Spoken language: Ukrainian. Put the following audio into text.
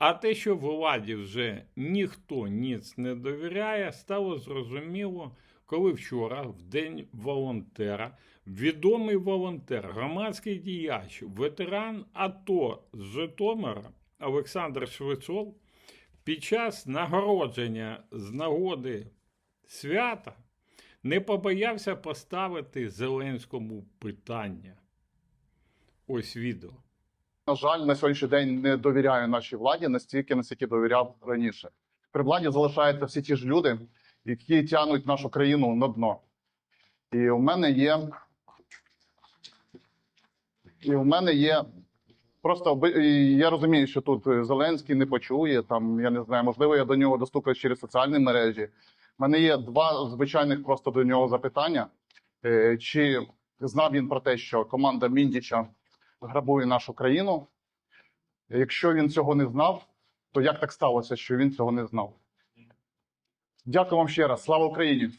А те, що владі вже ніхто ніц не довіряє, стало зрозуміло, коли вчора, в день волонтера, відомий волонтер, громадський діяч, ветеран АТО з Житомира Олександр Швецов під час нагородження з нагоди свята не побоявся поставити Зеленському питання. Ось відео. На жаль, на сьогоднішній день не довіряю нашій владі настільки, наскільки довіряв раніше. При владі залишаються всі ті ж люди, які тягнуть нашу країну на дно. І у мене є. І у мене є. Просто я розумію, що тут е, Зеленський не почує. Там я не знаю, можливо, я до нього достукаюсь через соціальні мережі. У мене є два звичайних просто до нього запитання: Е, чи знав він про те, що команда Міндіча грабує нашу країну. Якщо він цього не знав, то як так сталося, що він цього не знав? Дякую вам ще раз. Слава Україні!